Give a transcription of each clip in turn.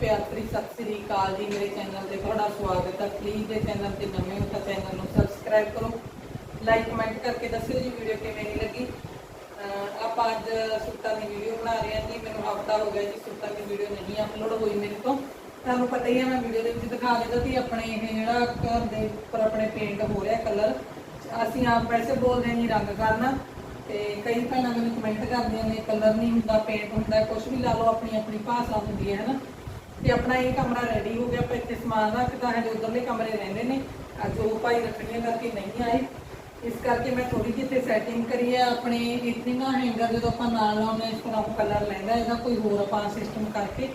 ਪਿਆਰ ਭਰੀ ਸਤਿ ਸ੍ਰੀ ਅਕਾਲ ਜੀ, ਮੇਰੇ ਚੈਨਲ ਤੇ ਤੁਹਾਡਾ ਸਵਾਗਤ ਹੈ। ਪਲੀਜ਼ ਜੇ ਚੈਨਲ ਤੇ ਨਵੇਂ ਹੋ ਤਾਂ ਚੈਨਲ ਨੂੰ ਸਬਸਕ੍ਰਾਈਬ ਕਰੋ। ਲਾਈਕ ਕਮੈਂਟ ਕਰਕੇ ਦੱਸਿਓ ਜੀ ਵੀਡੀਓ ਕਿਵੇਂ ਦੀ ਲੱਗੀ। ਆਪਾਂ ਅੱਜ ਸੂਟਾਂ ਦੀ ਵੀਡੀਓ ਬਣਾ ਰਹੇ ਹਾਂ ਜੀ। ਮੈਨੂੰ ਹਫਤਾ ਹੋ ਗਿਆ ਜੀ ਸੂਟਾਂ ਦੀ ਵੀਡੀਓ ਨਹੀਂ ਅਪਲੋਡ ਹੋਈ ਮੇਰੇ ਤੋਂ। ਤੁਹਾਨੂੰ ਪਤਾ ਹੀ ਹੈ, ਮੈਂ ਵੀਡੀਓ ਦੇ ਵਿੱਚ ਦਿਖਾ ਦਿੱਤਾ ਸੀ ਆਪਣੇ ਇਹ ਜਿਹੜਾ ਘਰ ਦੇ ਉੱਪਰ ਆਪਣੇ ਪੇਂਟ ਹੋ ਰਿਹਾ ਕਲਰ ਅਸੀਂ ਆਪ ਵੈਸੇ ਬੋਲਦੇ ਹਾਂ ਰੰਗ ਕਰਨਾ। ਤੇ ਕਈ ਭੈਣਾਂ ਮੈਨੂੰ ਕਮੈਂਟ ਕਰਦੀਆਂ ਨੇ ਕਲਰ ਨਹੀਂ ਹੁੰਦਾ ਪੇਂਟ ਹੁੰਦਾ ਕੁਝ ਵੀ ਲਾ ਲਓ ਆਪਣੀ ਆਪਣੀ ਭਾਸ਼ਾ ਹੁੰਦੀ ਹੈ, ਹਨਾ। ਤੇ ਆਪਣਾ ਇਹ ਕਮਰਾ ਰੈਡੀ ਹੋ ਗਿਆ, ਆਪਾਂ ਇੱਥੇ ਸਮਾਨ ਰੱਖਦਾ ਹੈ ਜੋ ਉਧਰਲੇ ਕਮਰੇ ਰਹਿੰਦੇ ਨੇ। ਅੱਜ ਉਹ ਭਾਈ ਰੱਖੜੀਆਂ ਕਰਕੇ ਨਹੀਂ ਆਏ। ਇਸ ਕਰਕੇ ਮੈਂ ਥੋੜੀ ਜਿਹੀ ਇੱਥੇ ਸੈਟਿੰਗ ਕਰੀ ਹੈ, ਆਪਣੇ ਇੱਥੇ ਨਾ ਹੈਂਗਰ ਜਦੋਂ ਆਪਾਂ ਨਾਲ ਲਾਉਂਦੇ ਇਸ ਤਰ੍ਹਾਂ ਕਲਰ ਲੈਂਦਾ ਇਹਦਾ ਕੋਈ ਹੋਰ ਆਪਾਂ ਸਿਸਟਮ ਕਰਕੇ,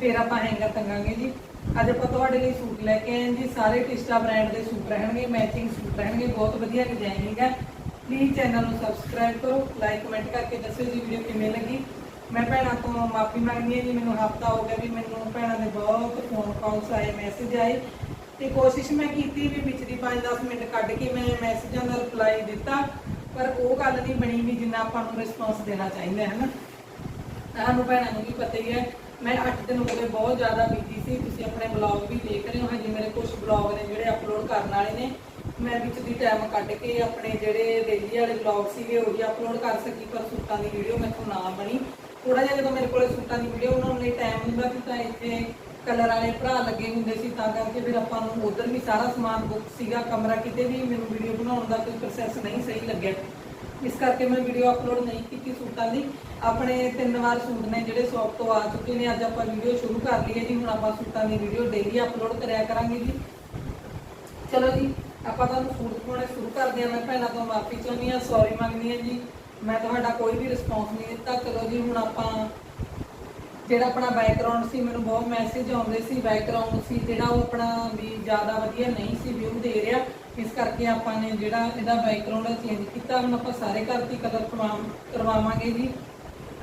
ਫਿਰ ਆਪਾਂ ਹੈਂਗਰ ਟੰਗਾਂਗੇ ਜੀ। ਅੱਜ ਆਪਾਂ ਤੁਹਾਡੇ ਲਈ ਸੂਟ ਲੈ ਕੇ ਆਏ ਜੀ, ਸਾਰੇ ਟਿਸਟਾ ਬ੍ਰਾਂਡ ਦੇ ਸੂਟ ਰਹਿਣਗੇ ਮੈਚਿੰਗ ਸੂਟ ਰਹਿਣਗੇ, ਬਹੁਤ ਵਧੀਆ ਡਿਜ਼ਾਈਨਿੰਗ ਹੈ। ਪਲੀਜ਼ ਚੈਨਲ ਨੂੰ ਸਬਸਕ੍ਰਾਈਬ ਕਰੋ ਲਾਈਕ ਕਮੈਂਟ ਕਰਕੇ ਦੱਸਿਓ ਜੀ ਵੀਡੀਓ ਕਿਵੇਂ ਲੱਗੀ। ਮੈਂ ਭੈਣਾਂ ਤੋਂ ਮਾਫੀ ਮੰਗਦੀ ਹਾਂ ਜੀ, ਮੈਨੂੰ ਹਫਤਾ ਹੋ ਗਿਆ ਵੀ ਮੈਨੂੰ ਭੈਣਾਂ ਦੇ ਬਹੁਤ ਫੋਨ ਕਾਲਸ ਆਏ ਮੈਸੇਜ ਆਏ ਤੇ ਕੋਸ਼ਿਸ਼ ਮੈਂ ਕੀਤੀ ਵੀ ਵਿੱਚ ਦੀ 5-10 ਮਿੰਟ ਕੱਢ ਕੇ ਮੈਂ ਮੈਸੇਜਾਂ ਦਾ ਰਿਪਲਾਈ ਦਿੱਤਾ, ਪਰ ਉਹ ਗੱਲ ਨਹੀਂ ਬਣੀ ਵੀ ਜਿੰਨਾ ਆਪਾਂ ਨੂੰ ਰਿਸਪੌਂਸ ਦੇਣਾ ਚਾਹੀਦਾ ਹੈ ਨਾ ਤੁਹਾਨੂੰ ਭੈਣਾਂ ਨੂੰ ਵੀ ਪਤਾ ਹੀ ਹੈ, ਮੈਂ 8 ਦਿਨ ਹੋ ਗਏ ਬਹੁਤ ਜ਼ਿਆਦਾ ਬੀਜੀ ਸੀ, ਤੁਸੀਂ ਆਪਣੇ ਬਲੌਗ ਵੀ ਦੇਖ ਰਹੇ ਹੋ, ਹਜੇ ਮੇਰੇ ਕੁਝ ਬਲੌਗ ਨੇ ਜਿਹੜੇ ਅਪਲੋਡ ਕਰਨ ਵਾਲੇ ਨੇ, ਮੈਂ ਵਿੱਚ ਦੀ ਟਾਈਮ ਕੱਢ ਕੇ ਆਪਣੇ ਜਿਹੜੇ ਡੇਲੀ ਵਾਲੇ ਬਲੌਗ ਸੀਗੇ, ਉਹ ਵੀ ਅਪਲੋਡ ਕਰ ਸਕੀ, ਪਰ ਸੂਟਾਂ ਦੀ ਵੀਡੀਓ ਮੈਥੋਂ ਨਾ ਬਣੀ। ਥੋੜਾ ਜਿਹਾ ਜਦੋਂ ਮੇਰੇ ਕੋਲੇ ਸੂਟਾਂ ਦੀ ਵੀਡੀਓ ਬਣਾਉਣ ਲਈ ਟਾਈਮ ਹੁੰਦਾ ਸੀ ਤਾਂ ਇੱਥੇ ਕਲਰ ਵਾਲੇ ਭਰਾ ਲੱਗੇ ਹੁੰਦੇ ਸੀ, ਤਾਂ ਕਰਕੇ ਫਿਰ ਆਪਾਂ ਨੂੰ ਉਧਰ ਵੀ ਸਾਰਾ ਸਮਾਨ ਬੁੱਕ ਸੀਗਾ, ਕਮਰਾ ਕਿਤੇ ਵੀ ਮੈਨੂੰ ਵੀਡੀਓ ਬਣਾਉਣ ਦਾ ਕੋਈ ਪ੍ਰੋਸੈਸ ਨਹੀਂ ਸਹੀ ਲੱਗਿਆ। ਇਸ ਕਰਕੇ ਮੈਂ ਵੀਡੀਓ ਅਪਲੋਡ ਨਹੀਂ ਕੀਤੀ ਸੂਟਾਂ ਦੀ। ਆਪਣੇ ਤਿੰਨ ਵਾਰ ਸੂਟ ਨੇ ਜਿਹੜੇ ਸ਼ੌਪ ਤੋਂ ਆ ਚੁੱਕੇ ਨੇ, ਅੱਜ ਆਪਾਂ ਵੀਡੀਓ ਸ਼ੁਰੂ ਕਰ ਲਈ ਹੈ ਜੀ, ਹੁਣ ਆਪਾਂ ਸੂਟਾਂ ਦੀ ਵੀਡੀਓ ਡੇਲੀ ਅਪਲੋਡ ਕਰਿਆ ਕਰਾਂਗੇ ਜੀ। ਚਲੋ ਜੀ, ਆਪਾਂ ਤੁਹਾਨੂੰ ਸੂਟ ਦਿਖਾਉਣੇ ਸ਼ੁਰੂ ਕਰਦੇ ਹਾਂ। ਮੈਂ ਭੈਣਾਂ ਤੋਂ ਮਾਫੀ ਚਾਹੁੰਦੀ ਹਾਂ ਸੌਰੀ ਮੰਗਦੀ ਹਾਂ ਜੀ। ਮੈਂ ਤੁਹਾਡਾ ਕੋਈ ਵੀ ਰਿਸਪੌਂਸ ਨਹੀਂ ਦਿੱਤਾ। ਚਲੋ ਜੀ, ਹੁਣ ਆਪਾਂ ਜਿਹੜਾ ਆਪਣਾ ਬੈਕਗ੍ਰਾਉਂਡ ਸੀ, ਮੈਨੂੰ ਬਹੁਤ ਮੈਸੇਜ ਆਉਂਦੇ ਸੀ। ਬੈਕਗ੍ਰਾਉਂਡ ਸੀ ਜਿਹੜਾ ਉਹ ਆਪਣਾ ਵੀ ਜ਼ਿਆਦਾ ਵਧੀਆ ਨਹੀਂ ਸੀ ਵਿਊ ਦੇ ਰਿਹਾ। ਇਸ ਕਰਕੇ ਆਪਾਂ ਨੇ ਜਿਹੜਾ ਇਹਦਾ ਬੈਕਗ੍ਰਾਉਂਡ ਚੇਂਜ ਕੀਤਾ। ਹੁਣ ਆਪਾਂ ਸਾਰੇ ਘਰ ਦੀ ਕਲਰ ਕਰਵਾਵਾਂਗੇ ਜੀ।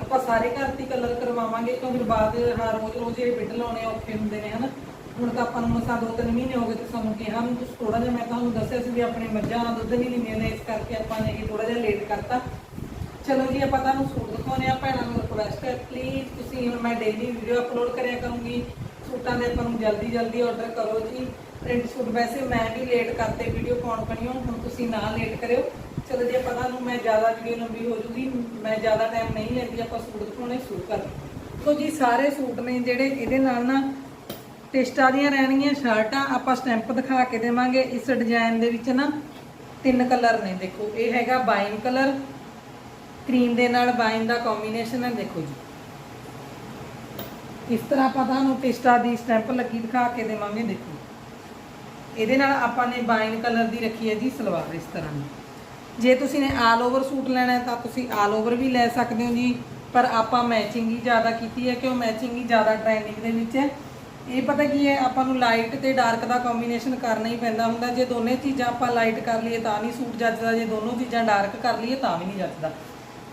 ਆਪਾਂ ਸਾਰੇ ਘਰ ਦੀ ਕਲਰ ਕਰਵਾਵਾਂਗੇ, ਕਿਉਂਕਿ ਬਾਅਦ ਹਰ ਰੋਜ਼ ਰੋਜ਼ ਇਹ ਬਿੱਡ ਲਾਉਣੇ ਔਖੇ ਹੁੰਦੇ ਨੇ, ਹਨਾ। ਹੁਣ ਤਾਂ ਆਪਾਂ ਨੂੰ ਮਸਾ ਦੋ ਤਿੰਨ ਮਹੀਨੇ ਹੋ ਗਏ ਤੇ ਸਾਨੂੰ ਕਿਹਾ ਨੂੰ ਤੁਸੀਂ ਥੋੜਾ ਜਿਹਾ, ਮੈਂ ਤੁਹਾਨੂੰ ਦੱਸਿਆ ਸੀ ਵੀ ਆਪਣੇ ਮੱਝਾਂ ਦੁੱਧ ਨਹੀਂ ਦਿੰਦੀਆਂ ਨੇ, ਇਸ ਕਰਕੇ ਆਪਾਂ ਨੇ ਇਹ ਥੋੜਾ ਜਿਹਾ ਲੇਟ ਕਰਤਾ। ਚਲੋ ਜੀ, ਆਪਾਂ ਤੁਹਾਨੂੰ ਸੂਟ ਦਿਖਾਉਣੇ ਆ ਭੈਣਾਂ ਨੂੰ ਰਿਕੁਐਸਟ ਹੈ ਪਲੀਜ਼ ਤੁਸੀਂ ਹੁਣ ਮੈਂ ਡੇਲੀ ਵੀਡੀਓ ਅਪਲੋਡ ਕਰਿਆ ਕਰੂੰਗੀ। ਸੂਟਾਂ ਦੇ ਆਪਾਂ ਨੂੰ ਜਲਦੀ ਜਲਦੀ ਆਰਡਰ ਕਰੋ ਜੀ। ਪ੍ਰਿੰਟ ਸੂਟ ਵੈਸੇ ਮੈਂ ਵੀ ਲੇਟ ਕਰਤੇ ਵੀਡੀਓ ਪਾਉਣ ਕਣੀਓ ਹੁਣ ਤੁਸੀਂ ਨਾ ਲੇਟ ਕਰਿਓ। ਚਲੋ ਜੀ, ਆਪਾਂ ਤੁਹਾਨੂੰ ਮੈਂ ਜ਼ਿਆਦਾ ਵੀਡੀਓ ਲੰਬੀ ਹੋ ਜੂਗੀ, ਮੈਂ ਜ਼ਿਆਦਾ ਟਾਈਮ ਨਹੀਂ ਲੈਂਦੀ, ਆਪਾਂ ਸੂਟ ਦਿਖਾਉਣੇ ਸ਼ੁਰੂ ਕਰ ਸੋ ਜੀ, ਸਾਰੇ ਸੂਟ ਨੇ ਜਿਹੜੇ ਇਹਦੇ ਨਾਲ ਨਾ ਟਿਸਟਾਂ ਦੀਆਂ ਰਹਿਣਗੀਆਂ, ਸ਼ਰਟਾਂ ਆਪਾਂ ਸਟੈਂਪ ਦਿਖਾ ਕੇ ਦੇਵਾਂਗੇ। ਇਸ ਡਿਜ਼ਾਈਨ ਦੇ ਵਿੱਚ ਨਾ ਤਿੰਨ ਕਲਰ ਨੇ, ਦੇਖੋ। ਇਹ ਹੈਗਾ ਬਾਈਨ ਕਲਰ ਕਰੀਮ ਦੇ ਨਾਲ ਬਾਈਨ ਦਾ ਕੰਬੀਨੇਸ਼ਨ ਹੈ, ਦੇਖੋ ਜੀ। ਇਸ ਤਰ੍ਹਾਂ ਆਪਾਂ ਤੁਹਾਨੂੰ ਟਿਸਟਾ ਦੀ ਸਟੈਂਪ ਲੱਗੀ ਦਿਖਾ ਕੇ ਦੇਵਾਂਗੇ, ਦੇਖੋ। ਇਹਦੇ ਨਾਲ ਆਪਾਂ ਨੇ ਬਾਈਨ ਕਲਰ ਦੀ ਰੱਖੀ ਹੈ ਜੀ, ਸਲਵਾਰ ਇਸ ਤਰ੍ਹਾਂ ਦੀ। ਜੇ ਤੁਸੀਂ ਨੇ ਆਲ ਓਵਰ ਸੂਟ ਲੈਣਾ ਤਾਂ ਤੁਸੀਂ ਆਲ ਓਵਰ ਵੀ ਲੈ ਸਕਦੇ ਹੋ ਜੀ। ਪਰ ਆਪਾਂ ਮੈਚਿੰਗ ਹੀ ਜ਼ਿਆਦਾ ਕੀਤੀ ਹੈ ਕਿ ਉਹ ਮੈਚਿੰਗ ਹੀ ਜ਼ਿਆਦਾ ਟ੍ਰੈਂਡਿੰਗ ਦੇ ਵਿੱਚ ਹੈ। ਇਹ ਪਤਾ ਕੀ ਹੈ, ਆਪਾਂ ਨੂੰ ਲਾਈਟ ਤੇ ਡਾਰਕ ਦਾ ਕੰਬੀਨੇਸ਼ਨ ਕਰਨਾ ਹੀ ਪੈਂਦਾ ਹੁੰਦਾ। ਜੇ ਦੋਨੇ ਚੀਜ਼ਾਂ ਆਪਾਂ ਲਾਈਟ ਕਰ ਲਈਏ ਤਾਂ ਨਹੀਂ ਸੂਟ ਜੱਚਦਾ ਜੇ ਦੋਨੋਂ ਚੀਜ਼ਾਂ ਡਾਰਕ ਕਰ ਲਈਏ ਤਾਂ ਵੀ ਨਹੀਂ ਜੱਜਦਾ।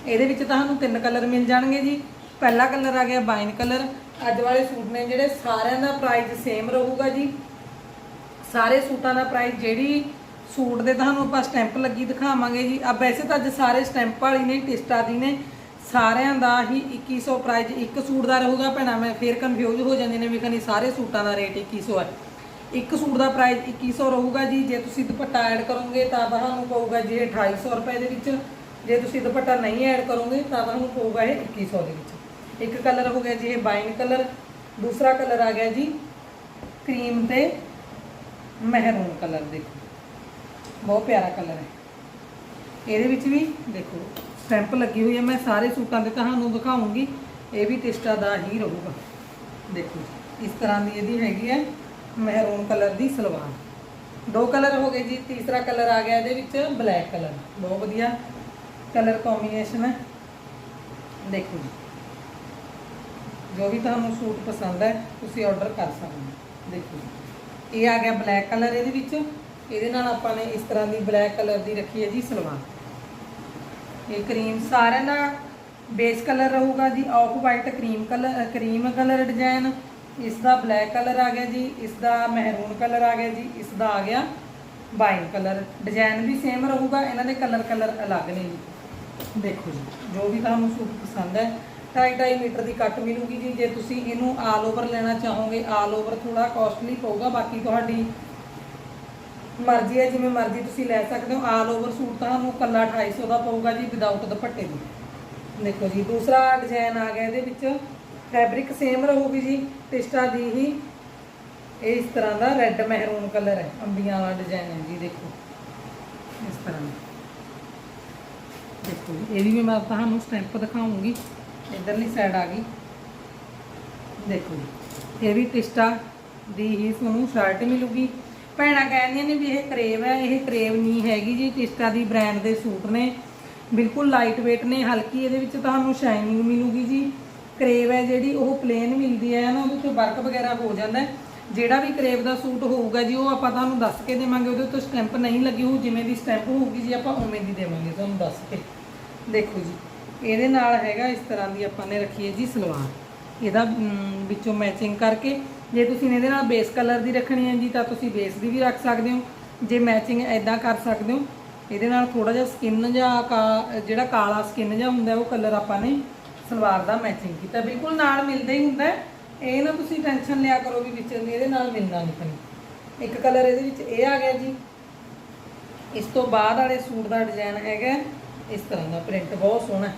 ਇਹਦੇ ਵਿੱਚ ਤੁਹਾਨੂੰ ਤਿੰਨ ਕਲਰ ਮਿਲ ਜਾਣਗੇ ਜੀ। ਪਹਿਲਾ ਕਲਰ ਆ ਗਿਆ ਬਾਈਨ ਕਲਰ। ਅੱਜ ਵਾਲੇ ਸੂਟ ਨੇ ਜਿਹੜੇ ਸਾਰਿਆਂ ਦਾ ਪ੍ਰਾਈਸ ਸੇਮ ਰਹੂਗਾ ਜੀ। ਸਾਰੇ ਸੂਟਾਂ ਦਾ ਪ੍ਰਾਈਸ ਜਿਹੜੀ ਸੂਟ ਦੇ ਤੁਹਾਨੂੰ ਆਪਾਂ ਸਟੈਂਪ ਲੱਗੀ ਦਿਖਾਵਾਂਗੇ ਜੀ। ਆ ਵੈਸੇ ਤਾਂ ਅੱਜ ਸਾਰੇ ਸਟੈਂਪ ਵਾਲੀ ਨੇ, ਟਿਸਟਾ ਦੀ ਨੇ। ਸਾਰਿਆਂ ਦਾ ਹੀ 2100 ਪ੍ਰਾਈਸ ਇੱਕ ਸੂਟ ਦਾ ਰਹੂਗਾ ਭੈਣਾ, ਮੈਂ ਫੇਰ ਕਨਫਿਊਜ਼ ਹੋ ਜਾਂਦੇ ਨੇ ਵੀ ਕਹਿੰਦੀ ਸਾਰੇ ਸੂਟਾਂ ਦਾ ਰੇਟ 2100 ਹੈ ਇੱਕ ਸੂਟ ਦਾ ਪ੍ਰਾਈਸ 2100 ਰਹੂਗਾ ਜੀ। ਜੇ ਤੁਸੀਂ ਦੁਪੱਟਾ ਐਡ ਕਰੋਗੇ ਤਾਂ ਤੁਹਾਨੂੰ ਪਊਗਾ ਜੀ ਇਹ 2800 ਰੁਪਏ ਦੇ ਵਿੱਚ। ਜੇ ਤੁਸੀਂ ਦੁਪੱਟਾ ਨਹੀਂ ਐਡ ਕਰੋਗੇ ਤਾਂ ਤੁਹਾਨੂੰ ਪਊਗਾ ਇਹ 2100 ਦੇ ਵਿੱਚ। ਇੱਕ ਕਲਰ ਹੋ ਗਿਆ ਜੀ ਇਹ ਬਾਈਨ ਕਲਰ ਦੂਸਰਾ ਕਲਰ ਆ ਗਿਆ ਜੀ ਕਰੀਮ ਤੇ ਮਹਿਰੂਨ ਕਲਰ ਦੇਖੋ। ਬਹੁਤ ਪਿਆਰਾ ਕਲਰ ਹੈ। ਇਹਦੇ ਵਿੱਚ ਵੀ ਦੇਖੋ ਸਟੈਂਪ ਲੱਗੀ ਹੋਈ ਹੈ। ਮੈਂ ਸਾਰੇ ਸੂਟਾਂ ਤੇ ਤੁਹਾਨੂੰ ਦਿਖਾਉਂਗੀ, ਇਹ ਵੀ ਟਿਸਟਾ ਦਾ ਹੀ ਰਹੂਗਾ। ਦੇਖੋ, ਇਸ ਤਰ੍ਹਾਂ ਦੀ ਇਹਦੀ ਹੈਗੀ ਹੈ ਮਹਿਰੂਨ ਕਲਰ ਦੀ ਸਲਵਾਰ। ਦੋ ਕਲਰ ਹੋ ਗਏ ਜੀ, ਤੀਸਰਾ ਕਲਰ ਆ ਗਿਆ ਇਹਦੇ ਵਿੱਚ ਬਲੈਕ ਕਲਰ ਬਹੁਤ ਵਧੀਆ। ਕਲਰ ਕੰਬੀਨੇਸ਼ਨ ਹੈ। ਦੇਖੋ ਜੀ। ਜੋ ਵੀ ਤੁਹਾਨੂੰ ਸੂਟ ਪਸੰਦ ਹੈ, ਤੁਸੀਂ ਆਰਡਰ ਕਰ ਸਕਦੇ ਹੋ। ਦੇਖੋ ਜੀ। ਇਹ ਆ ਗਿਆ ਬਲੈਕ ਕਲਰ ਇਹਦੇ ਵਿੱਚ। ਇਹਦੇ ਨਾਲ ਆਪਾਂ ਨੇ ਇਸ ਤਰ੍ਹਾਂ ਦੀ ਬਲੈਕ ਕਲਰ ਦੀ ਰੱਖੀ ਹੈ ਜੀ ਸਲਵਾਰ। ਇਹ ਕਰੀਮ ਸਾਰਿਆਂ ਦਾ ਬੇਸ ਕਲਰ ਰਹੂਗਾ ਜੀ। Off white cream colour cream colour design ਇਸ ਦਾ ਬਲੈਕ ਕਲਰ ਆ ਗਿਆ ਜੀ। ਇਸ ਦਾ ਮਹਿਰੂਨ ਕਲਰ ਆ ਗਿਆ ਜੀ। ਇਸ ਦਾ ਆ ਗਿਆ ਵਾਈਨ ਕਲਰ ਡਿਜ਼ਾਈਨ ਵੀ ਸੇਮ ਰਹੂਗਾ। ਇਹਨਾਂ ਦੇ ਕਲਰ ਕਲਰ ਅਲੱਗ ਨੇ ਜੀ। ਦੇਖੋ ਜੀ, ਜੋ ਵੀ ਤੁਹਾਨੂੰ ਸੂਟ ਪਸੰਦ ਹੈ 2.5 ਮੀਟਰ ਦੀ ਕੱਟ ਮਿਲੂਗੀ ਜੀ। ਜੇ ਤੁਸੀਂ ਇਹਨੂੰ ਆਲ ਓਵਰ ਲੈਣਾ ਚਾਹੋਗੇ ਆਲ ਓਵਰ ਥੋੜਾ ਕਾਸਟਲੀ ਪਊਗਾ, ਬਾਕੀ ਤੁਹਾਡੀ ਮਰਜ਼ੀ ਹੈ, ਜਿਵੇਂ ਮਰਜ਼ੀ ਤੁਸੀਂ ਲੈ ਸਕਦੇ ਹੋ। ਆਲ ਓਵਰ ਸੂਟ ਤੁਹਾਨੂੰ ਕੱਲਾ 250 ਦਾ ਪਊਗਾ ਜੀ ਵਿਦਆਊਟ ਦੁਪੱਟੇ ਦੀ। ਦੇਖੋ ਜੀ, ਦੂਸਰਾ ਡਿਜ਼ਾਈਨ ਆ ਗਿਆ ਇਹਦੇ ਵਿੱਚ। ਫੈਬਰਿਕ ਸੇਮ ਰਹੂਗੀ ਜੀ, ਟਿਸਟਾ ਦੀ ਹੀ। ਇਹ ਇਸ ਤਰ੍ਹਾਂ ਦਾ ਰੈੱਡ ਮਹਿਰੂਨ ਕਲਰ ਹੈ, ਅੰਬੀਆਂ ਵਾਲਾ ਡਿਜ਼ਾਈਨ ਹੈ ਜੀ, ਦੇਖੋ। ਇਸ ਤਰ੍ਹਾਂ ਦਾ। ਦੇਖੋ ਇਹ ਵੀ ਮੈਂ ਤੁਹਾਨੂੰ ਸਟੈਂਪ ਦਿਖਾਉਂਗੀ। ਇਧਰਲੀ ਸਾਈਡ ਆ ਗਈ। ਦੇਖੋ ਜੀ, ਇਹ ਵੀ ਟਿਸਟਾ ਦੀ ਹੀ ਤੁਹਾਨੂੰ ਸ਼ਰਟ ਮਿਲੂਗੀ। ਭੈਣਾਂ ਕਹਿੰਦੀਆਂ ਨੇ ਵੀ ਇਹ ਕਰੇਵ ਹੈ, ਇਹ ਕਰੇਵ ਨਹੀਂ ਹੈਗੀ ਜੀ। ਟਿਸਟਾ ਦੀ ਬ੍ਰਾਂਡ ਦੇ ਸੂਟ ਨੇ। ਬਿਲਕੁਲ ਲਾਈਟ weight ਨੇ, ਹਲਕੀ ਇਹਦੇ ਵਿੱਚ ਤੁਹਾਨੂੰ ਸ਼ਾਈਨਿੰਗ ਮਿਲੂਗੀ ਜੀ। ਕਰੇਵ ਹੈ ਜਿਹੜੀ, ਉਹ ਪਲੇਨ ਮਿਲਦੀ ਹੈ ਨਾ, ਉਹਦੇ 'ਤੇ ਵਰਕ ਵਗੈਰਾ ਹੋ ਜਾਂਦਾ ਜਿਹੜਾ ਵੀ ਕਰੇਵ ਦਾ ਸੂਟ ਹੋਊਗਾ ਜੀ, ਉਹ ਆਪਾਂ ਤੁਹਾਨੂੰ ਦੱਸ ਕੇ ਦੇਵਾਂਗੇ। ਉਹਦੇ ਉੱਤੇ ਸਟੈਂਪ ਨਹੀਂ ਲੱਗੀ ਹੋਊ, ਜਿਵੇਂ ਦੀ ਸਟੈਂਪ ਹੋਊਗੀ ਜੀ, ਆਪਾਂ ਉਵੇਂ ਦੀ ਦੇਵਾਂਗੇ, ਤੁਹਾਨੂੰ ਦੱਸ ਕੇ। ਦੇਖੋ ਜੀ, ਇਹਦੇ ਨਾਲ ਹੈਗਾ ਇਸ ਤਰ੍ਹਾਂ ਦੀ ਆਪਾਂ ਨੇ ਰੱਖੀ ਹੈ ਜੀ ਸਲਵਾਰ। ਇਹਦਾ ਵਿੱਚੋਂ ਮੈਚਿੰਗ ਕਰਕੇ, ਜੇ ਤੁਸੀਂ ਇਹਦੇ ਨਾਲ ਬੇਸ ਕਲਰ ਦੀ ਰੱਖਣੀ ਹੈ ਜੀ, ਤਾਂ ਤੁਸੀਂ ਬੇਸ ਦੀ ਵੀ ਰੱਖ ਸਕਦੇ ਹੋ। ਜੇ ਮੈਚਿੰਗ ਐਦਾਂ ਕਰ ਸਕਦੇ ਹੋ, ਇਹਦੇ ਨਾਲ ਥੋੜਾ ਜਿਹਾ ਸਕਿਨ ਜਾਂ ਕਾ- ਜਿਹੜਾ ਕਾਲਾ ਸਕਿਨ ਜਾਂ ਹੁੰਦਾ ਉਹ ਕਲਰ ਆਪਾਂ ਨੇ ਸਲਵਾਰ ਦਾ ਮੈਚਿੰਗ ਕੀਤਾ। ਬਿਲਕੁਲ ਨਾਲ ਮਿਲਦਾ ਹੀ ਹੁੰਦਾ ਇਹ ਨਾ ਤੁਸੀਂ ਟੈਨਸ਼ਨ ਲਿਆ ਕਰੋ ਵੀ ਵਿੱਚ ਇਹਦੇ ਨਾਲ ਮਿਲਣਾ ਨਹੀਂ ਤੁਹਾਨੂੰ ਇੱਕ ਕਲਰ ਇਹਦੇ ਵਿੱਚ ਇਹ ਆ ਗਿਆ ਜੀ। ਇਸ ਤੋਂ ਬਾਅਦ ਵਾਲੇ ਸੂਟ ਦਾ ਡਿਜ਼ਾਈਨ ਹੈਗਾ ਇਸ ਤਰ੍ਹਾਂ ਦਾ ਪ੍ਰਿੰਟ ਬਹੁਤ ਸੋਹਣਾ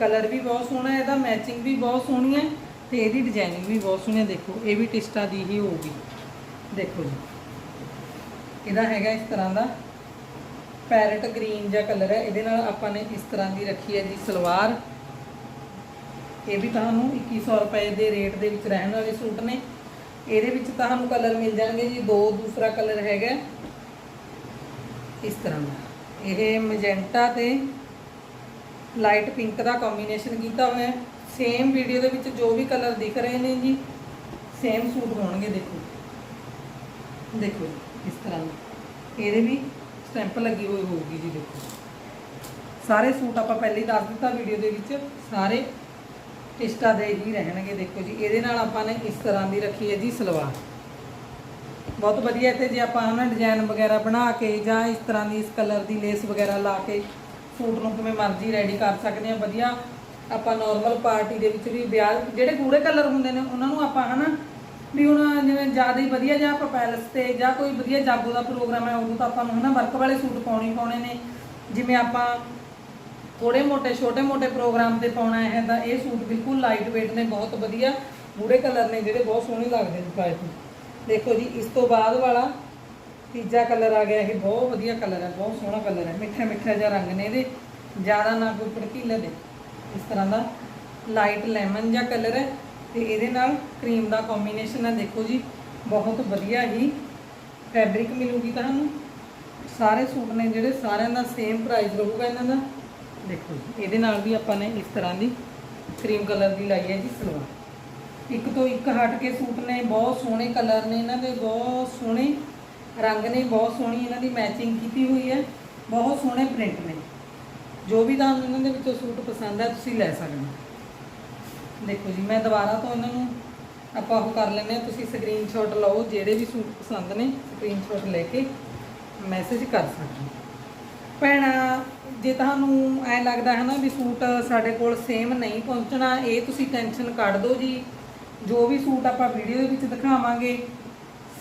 ਕਲਰ ਵੀ ਬਹੁਤ ਸੋਹਣਾ ਇਹਦਾ ਮੈਚਿੰਗ ਵੀ ਬਹੁਤ ਸੋਹਣੀ ਹੈ ਤੇ ਇਹਦੀ ਡਿਜ਼ਾਈਨਿੰਗ ਵੀ ਬਹੁਤ ਸੋਹਣੀ ਹੈ। ਦੇਖੋ, ਇਹ ਵੀ ਟਿਸਟਾ ਦੀ ਹੀ ਹੋਊਗੀ। ਦੇਖੋ ਜੀ, ਇਹਦਾ ਹੈਗਾ ਇਸ ਤਰ੍ਹਾਂ ਦਾ ਪੈਰਟ ਗ੍ਰੀਨ ਜਿਹਾ ਕਲਰ ਹੈ। ਇਹਦੇ ਨਾਲ ਆਪਾਂ ਨੇ ਇਸ ਤਰ੍ਹਾਂ ਦੀ ਰੱਖੀ ਹੈ ਜੀ ਸਲਵਾਰ। ਇਹ ਵੀ ਤੁਹਾਨੂੰ 2100 ਰੁਪਏ ਦੇ ਰੇਟ ਦੇ ਵਿੱਚ ਰਹਿਣ ਵਾਲੇ ਸੂਟ ਨੇ। ਇਹਦੇ ਵਿੱਚ ਤੁਹਾਨੂੰ ਕਲਰ ਮਿਲ ਜਾਣਗੇ ਜੀ। ਦੋ ਦੂਸਰਾ ਕਲਰ ਹੈਗਾ। ਇਸ ਤਰ੍ਹਾਂ ਦਾ। ਇਹ ਮੈਜੈਂਟਾ ਤੇ ਲਾਈਟ ਪਿੰਕ ਦਾ ਕੰਬੀਨੇਸ਼ਨ ਕੀਤਾ ਹੋਇਆ ਹੈ। ਸੇਮ ਵੀਡੀਓ ਦੇ ਵਿੱਚ ਜੋ ਵੀ ਕਲਰ ਦਿਖ ਰਹੇ ਨੇ ਜੀ ਸੇਮ ਸੂਟ ਹੋਣਗੇ ਦੇਖੋ। ਦੇਖੋ ਜੀ, ਇਸ ਤਰ੍ਹਾਂ ਦਾ। ਇਹਦੇ ਵੀ ਸਟੈਂਪ ਲੱਗੀ ਹੋਈ ਹੋਊਗੀ ਜੀ ਦੇਖੋ। ਸਾਰੇ ਸੂਟ ਆਪਾਂ ਪਹਿਲੇ ਹੀ ਦੱਸ ਦਿੱਤਾ ਵੀਡੀਓ ਦੇ ਵਿੱਚ ਸਾਰੇ ਟਿਸਟਾ ਦੇ ਹੀ ਰਹਿਣਗੇ ਦੇਖੋ ਜੀ। ਇਹਦੇ ਨਾਲ ਆਪਾਂ ਨੇ ਇਸ ਤਰ੍ਹਾਂ ਦੀ ਰੱਖੀ ਹੈ ਜੀ ਸਲਵਾਰ। ਬਹੁਤ ਵਧੀਆ ਇੱਥੇ ਜੇ ਆਪਾਂ ਹਨਾ ਡਿਜ਼ਾਈਨ ਵਗੈਰਾ ਬਣਾ ਕੇ ਜਾਂ ਇਸ ਤਰ੍ਹਾਂ ਦੀ ਇਸ ਕਲਰ ਦੀ ਲੇਸ ਵਗੈਰਾ ਲਾ ਕੇ ਸੂਟ ਨੂੰ ਕਿਵੇਂ ਮਰਜ਼ੀ ਰੈਡੀ ਕਰ ਸਕਦੇ ਹਾਂ, ਵਧੀਆ। ਆਪਾਂ ਨਾਰਮਲ ਪਾਰਟੀ ਦੇ ਵਿੱਚ ਵੀ ਵਿਆਹ, ਜਿਹੜੇ ਗੂੜੇ ਕਲਰ ਹੁੰਦੇ ਨੇ, ਉਹਨਾਂ ਨੂੰ ਆਪਾਂ ਹਨਾ ਵੀ ਹੁਣ ਜਿਵੇਂ ਜ਼ਿਆਦਾ ਹੀ ਵਧੀਆ ਜਾਂ ਆਪਾਂ ਪੈਲਸ ਤੇ ਜਾਂ ਕੋਈ ਵਧੀਆ ਜਾਗੋ ਦਾ ਪ੍ਰੋਗਰਾਮ ਹੈ ਉਦੋਂ ਤਾਂ ਆਪਾਂ ਨੂੰ ਹਨਾ ਵਰਕ ਵਾਲੇ ਸੂਟ ਪਾਉਣੇ ਪਾਉਣੇ ਨੇ। ਜਿਵੇਂ ਆਪਾਂ ਥੋੜੇ ਮੋਟੇ, ਛੋਟੇ ਮੋਟੇ ਪ੍ਰੋਗਰਾਮ ਤੇ ਪਾਉਣਾ ਹੈ, ਤਾਂ ਇਹ ਸੂਟ ਬਿਲਕੁਲ ਲਾਈਟ weight ਨੇ, ਬਹੁਤ ਵਧੀਆ। ਗੂੜੇ ਕਲਰ ਨੇ, ਜਿਹੜੇ ਬਹੁਤ ਸੋਹਣੇ ਲੱਗਦੇ ਨੇ ਪਾਏ ਤੇ ਦੇਖੋ ਜੀ, ਇਸ ਤੋਂ ਬਾਅਦ ਵਾਲਾ ਤੀਜਾ ਕਲਰ ਆ ਗਿਆ ਇਹ, ਬਹੁਤ ਵਧੀਆ ਕਲਰ ਹੈ, ਬਹੁਤ ਸੋਹਣਾ ਕਲਰ ਹੈ। ਮਿੱਠਾ ਮਿੱਠਾ ਜਿਹਾ ਰੰਗ ਨੇ ਇਹਦੇ, ਜ਼ਿਆਦਾ ਨਾ ਕੋਈ ਭੜਕੀਲਾ ਦੇ। ਇਸ ਤਰ੍ਹਾਂ ਦਾ ਲਾਈਟ ਲੈਮਨ ਜਿਹਾ ਕਲਰ ਹੈ ਤੇ ਇਹਦੇ ਨਾਲ ਕਰੀਮ ਦਾ ਕੰਬੀਨੇਸ਼ਨ ਹੈ। ਦੇਖੋ ਜੀ, ਬਹੁਤ ਵਧੀਆ ਹੀ ਫੈਬਰਿਕ ਮਿਲੂਗੀ ਤੁਹਾਨੂੰ। ਸਾਰੇ ਸੂਟ ਨੇ ਜਿਹੜੇ, ਸਾਰਿਆਂ ਦਾ ਸੇਮ ਪ੍ਰਾਈਸ ਰਹੂਗਾ ਇਹਨਾਂ ਦਾ। ਦੇਖੋ ਜੀ, ਇਹਦੇ ਨਾਲ ਵੀ ਆਪਾਂ ਨੇ ਇਸ ਤਰ੍ਹਾਂ ਦੀ ਕਰੀਮ ਕਲਰ ਦੀ ਲਾਈ ਹੈ ਜੀ ਸਲਵਾਰ। ਇੱਕ ਤੋਂ ਇੱਕ ਹਟ ਕੇ ਸੂਟ ਨੇ, ਬਹੁਤ ਸੋਹਣੇ ਕਲਰ ਨੇ ਇਹਨਾਂ ਦੇ, ਬਹੁਤ ਸੋਹਣੇ ਰੰਗ ਨੇ, ਬਹੁਤ ਸੋਹਣੀ ਇਹਨਾਂ ਦੀ ਮੈਚਿੰਗ ਕੀਤੀ ਹੋਈ ਹੈ, ਬਹੁਤ ਸੋਹਣੇ ਪ੍ਰਿੰਟ ਨੇ। ਜੋ ਵੀ ਤੁਹਾਨੂੰ ਇਹਨਾਂ ਦੇ ਵਿੱਚੋਂ ਸੂਟ ਪਸੰਦ ਹੈ, ਤੁਸੀਂ ਲੈ ਸਕਦੇ ਹੋ। ਦੇਖੋ ਜੀ, ਮੈਂ ਦੁਬਾਰਾ ਤੋਂ ਇਹਨਾਂ ਨੂੰ ਆਪਾਂ ਉਹ ਕਰ ਲੈਂਦੇ ਹਾਂ, ਤੁਸੀਂ ਸਕਰੀਨਸ਼ਾਟ ਲਓ, ਜਿਹੜੇ ਵੀ ਸੂਟ ਪਸੰਦ ਨੇ ਸਕਰੀਨਸ਼ਾਟ ਲੈ ਕੇ ਮੈਸੇਜ ਕਰ ਸਕਦੇ ਹੋ। ਭੈਣਾ, ਜੇ ਤੁਹਾਨੂੰ ਐ ਲੱਗਦਾ ਹੈ ਨਾ ਵੀ ਸੂਟ ਸਾਡੇ ਕੋਲ ਸੇਮ ਨਹੀਂ ਪਹੁੰਚਣਾ, ਇਹ ਤੁਸੀਂ ਟੈਨਸ਼ਨ ਕੱਢ ਦਿਓ ਜੀ। ਜੋ ਵੀ ਸੂਟ ਆਪਾਂ ਵੀਡੀਓ ਦੇ ਵਿੱਚ ਦਿਖਾਵਾਂਗੇ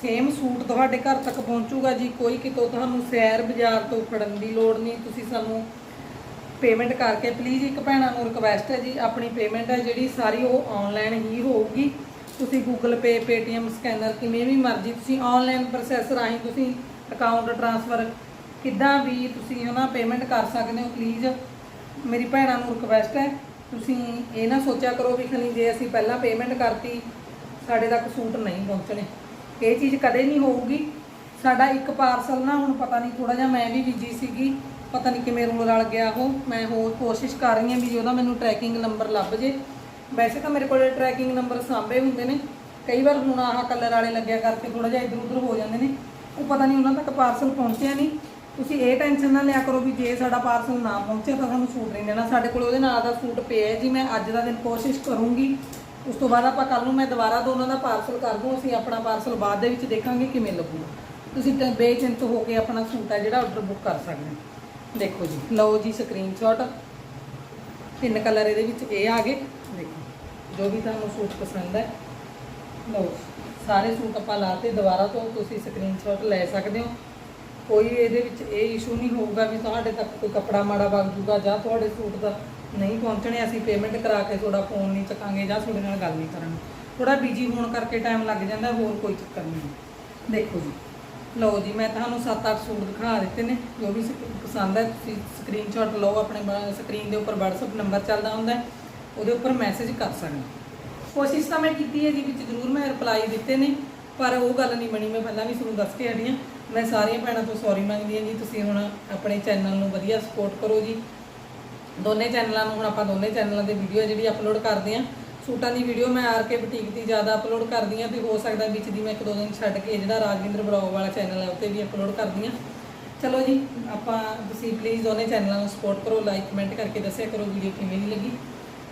ਸੇਮ ਸੂਟ ਤੁਹਾਡੇ ਘਰ ਤੱਕ ਪਹੁੰਚੂਗਾ ਜੀ। ਕੋਈ ਕਿਤੋਂ ਤੁਹਾਨੂੰ ਸੈਰ ਬਾਜ਼ਾਰ ਤੋਂ ਫੜਨ ਦੀ ਲੋੜ ਨਹੀਂ। ਤੁਸੀਂ ਸਾਨੂੰ ਪੇਮੈਂਟ ਕਰਕੇ ਪਲੀਜ਼ ਇੱਕ ਭੈਣਾਂ ਨੂੰ ਰਿਕਵੈਸਟ ਹੈ ਜੀ, ਆਪਣੀ ਪੇਮੈਂਟ ਹੈ ਜਿਹੜੀ ਸਾਰੀ ਉਹ ਆਨਲਾਈਨ ਹੀ ਹੋਊਗੀ। ਤੁਸੀਂ Google Pay, Paytm ਸਕੈਨਰ ਕਿਵੇਂ ਵੀ ਮਰਜ਼ੀ ਤੁਸੀਂ ਆਨਲਾਈਨ ਪ੍ਰੋਸੈਸ ਰਾਹੀਂ ਤੁਸੀਂ ਅਕਾਊਂਟ ਟ੍ਰਾਂਸਫਰ ਕਿੱਦਾਂ ਵੀ ਤੁਸੀਂ ਉਹਨਾਂ ਪੇਮੈਂਟ ਕਰ ਸਕਦੇ ਹੋ ਪਲੀਜ਼ ਮੇਰੀ ਭੈਣਾਂ ਨੂੰ ਰਿਕਵੈਸਟ ਹੈ ਤੁਸੀਂ ਇਹ ਨਾ ਸੋਚਿਆ ਕਰੋ ਵੀ ਖਣੀ ਜੇ ਅਸੀਂ ਪਹਿਲਾਂ ਪੇਮੈਂਟ ਕਰਤੀ, ਸਾਡੇ ਤੱਕ ਸੂਟ ਨਹੀਂ ਪਹੁੰਚਣੇ। ਇਹ ਚੀਜ਼ ਕਦੇ ਨਹੀਂ ਹੋਊਗੀ। ਸਾਡਾ ਇੱਕ ਪਾਰਸਲ ਨਾ ਹੁਣ ਪਤਾ ਨਹੀਂ ਥੋੜਾ ਜਿਹਾ ਮੈਂ ਵੀ ਬਿਜ਼ੀ ਸੀਗੀ, ਪਤਾ ਨਹੀਂ ਕਿਵੇਂ ਰੋਲ ਰਲ ਗਿਆ ਉਹ। ਮੈਂ ਹੋਰ ਕੋਸ਼ਿਸ਼ ਕਰ ਰਹੀ ਹਾਂ ਵੀ ਉਹਦਾ ਮੈਨੂੰ ਟਰੈਕਿੰਗ ਨੰਬਰ ਲੱਭ ਜੇ। ਵੈਸੇ ਤਾਂ ਮੇਰੇ ਕੋਲ ਟਰੈਕਿੰਗ ਨੰਬਰ ਸਾਂਭੇ ਹੁੰਦੇ ਨੇ। ਕਈ ਵਾਰ ਹੁਣ ਆਹ ਕਲਰ ਵਾਲੇ ਲੱਗਿਆ ਕਰਕੇ ਥੋੜਾ ਜਿਹਾ ਇੱਧਰ ਉੱਧਰ ਹੋ ਜਾਂਦੇ ਨੇ। ਉਹ ਪਤਾ ਨਹੀਂ ਉਹਨਾਂ ਤੱਕ ਪਾਰਸਲ ਪਹੁੰਚਿਆ ਨਹੀਂ। ਤੁਸੀਂ ਇਹ ਟੈਨਸ਼ਨ ਨਾ ਲਿਆ ਕਰੋ ਵੀ ਜੇ ਸਾਡਾ ਪਾਰਸਲ ਨਾ ਪਹੁੰਚਿਆ ਤਾਂ ਸਾਨੂੰ ਸੂਟ ਨਹੀਂ ਦੇਣਾ। ਸਾਡੇ ਕੋਲ ਉਹਦੇ ਨਾਲ ਦਾ ਸੂਟ ਪਿਆ ਹੈ ਜੀ, ਮੈਂ ਅੱਜ ਦਾ ਦਿਨ ਕੋਸ਼ਿਸ਼ ਕਰੂੰਗੀ। ਉਸ ਤੋਂ ਬਾਅਦ ਆਪਾਂ ਕੱਲ ਨੂੰ ਮੈਂ ਦੁਬਾਰਾ ਦੋਨਾਂ ਦਾ ਪਾਰਸਲ ਕਰ ਦੂੰ, ਅਸੀਂ ਆਪਣਾ ਪਾਰਸਲ ਬਾਅਦ ਦੇ ਵਿੱਚ ਦੇਖਾਂਗੇ ਕਿਵੇਂ ਲੱਗੂਗਾ ਤੁਸੀਂ ਤਾਂ ਬੇਚਿੰਤ ਹੋ ਕੇ ਆਪਣਾ ਸੂਟ ਹੈ ਜਿਹੜਾ ਆਰਡਰ ਬੁੱਕ ਕਰ ਸਕਦੇ ਹੋ। ਦੇਖੋ ਜੀ, ਲਓ ਜੀ ਸਕਰੀਨਸ਼ਾਟ ਤਿੰਨ ਕਲਰ ਇਹਦੇ ਵਿੱਚ ਇਹ ਆ ਗਏ। ਦੇਖੋ, ਜੋ ਵੀ ਤੁਹਾਨੂੰ ਸੂਟ ਪਸੰਦ ਹੈ। ਲਓ, ਸਾਰੇ ਸੂਟ ਆਪਾਂ ਲਾਤੇ ਦੁਬਾਰਾ ਤੋਂ ਤੁਸੀਂ ਸਕਰੀਨਸ਼ਾਟ ਲੈ ਸਕਦੇ ਹੋ। ਕੋਈ ਇਹਦੇ ਵਿੱਚ ਇਹ ਇਸ਼ੂ ਨਹੀਂ ਹੋਊਗਾ ਵੀ ਤੁਹਾਡੇ ਤੱਕ ਕੋਈ ਕੱਪੜਾ ਮਾੜਾ ਵਗ ਜੂਗਾ ਜਾਂ ਤੁਹਾਡੇ ਸੂਟ ਦਾ ਨਹੀਂ ਪਹੁੰਚਣੇ, ਅਸੀਂ ਪੇਮੈਂਟ ਕਰਾ ਕੇ ਤੁਹਾਡਾ ਫੋਨ ਨਹੀਂ ਚੱਕਾਂਗੇ ਜਾਂ ਤੁਹਾਡੇ ਨਾਲ ਗੱਲ ਨਹੀਂ ਕਰਾਂਗੇ ਥੋੜਾ ਬਿਜ਼ੀ ਹੋਣ ਕਰਕੇ ਟਾਈਮ ਲੱਗ ਜਾਂਦਾ, ਹੋਰ ਕੋਈ ਚੱਕਰ ਨਹੀਂ। ਦੇਖੋ ਜੀ, ਲਓ ਜੀ, ਮੈਂ ਤੁਹਾਨੂੰ 7-8 ਸੂਟ ਦਿਖਾ ਦਿੱਤੇ ਨੇ, ਜੋ ਵੀ ਪਸੰਦ ਹੈ, ਤੁਸੀਂ ਸਕਰੀਨਸ਼ਾਟ ਲਓ, ਆਪਣੇ ਸਕਰੀਨ ਦੇ ਉੱਪਰ WhatsApp ਨੰਬਰ ਚੱਲਦਾ ਹੁੰਦਾ ਉਹਦੇ ਉੱਪਰ ਮੈਸੇਜ ਕਰ ਸਕਦੇ ਕੋਸ਼ਿਸ਼ ਤਾਂ ਮੈਂ ਕੀਤੀ ਹੈ ਜੀ, ਵਿੱਚ ਜ਼ਰੂਰ ਮੈਂ ਰਿਪਲਾਈ ਦਿੱਤੇ ਨੇ, ਪਰ ਉਹ ਗੱਲ ਨਹੀਂ ਬਣੀ, ਮੈਂ ਪਹਿਲਾਂ ਵੀ ਤੁਹਾਨੂੰ ਦੱਸ ਕੇ ਹਟੀ ਹਾਂ। ਮੈਂ ਸਾਰੀਆਂ ਭੈਣਾਂ ਤੋਂ ਸੌਰੀ ਮੰਗਦੀ ਹਾਂ ਜੀ, ਤੁਸੀਂ ਹੁਣ ਆਪਣੇ ਚੈਨਲ ਨੂੰ ਵਧੀਆ ਸਪੋਰਟ ਕਰੋ ਜੀ। ਦੋਨੇ ਚੈਨਲਾਂ ਨੂੰ ਹੁਣ ਆਪਾਂ ਦੋਨੇ ਚੈਨਲਾਂ ਦੇ ਵੀਡੀਓ ਜਿਹੜੀ ਅਪਲੋਡ ਕਰਦੇ ਹਾਂ। ਸੂਟਾਂ ਦੀ ਵੀਡੀਓ ਮੈਂ ਆਰ ਕੇ ਬੁਟੀਕ ਦੀ ਜ਼ਿਆਦਾ ਅਪਲੋਡ ਕਰਦੀ ਹਾਂ ਤੇ ਹੋ ਸਕਦਾ ਵਿੱਚ ਦੀ ਮੈਂ ਇੱਕ ਦੋ ਦਿਨ ਛੱਡ ਕੇ ਜਿਹੜਾ ਰਾਜਵਿੰਦਰ ਬਲੌਗ ਵਾਲਾ ਚੈਨਲ ਹੈ, ਉੱਤੇ ਵੀ ਅਪਲੋਡ ਕਰਦੀ ਹਾਂ। ਚਲੋ ਜੀ, ਆਪਾਂ ਤੁਸੀਂ ਪਲੀਜ਼ ਦੋਨੇ ਚੈਨਲਾਂ ਨੂੰ ਸਪੋਰਟ ਕਰੋ ਲਾਈਕ ਕਮੈਂਟ ਕਰਕੇ ਦੱਸਿਆ ਕਰੋ ਵੀਡੀਓ ਕਿਵੇਂ ਦੀ ਲੱਗੀ।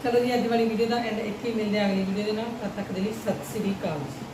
ਚਲੋ ਜੀ, ਅੱਜ ਵਾਲੀ ਵੀਡੀਓ ਦਾ ਐਂਡ ਇੱਥੇ ਹੀ ਮਿਲਦੇ ਹਾਂ ਅਗਲੀ ਵੀਡੀਓ ਦੇ ਨਾਲ। ਤਦ ਤੱਕ ਦੇ ਲਈ ਸਤਿ ਸ੍ਰੀ ਅਕਾਲ ਜੀ।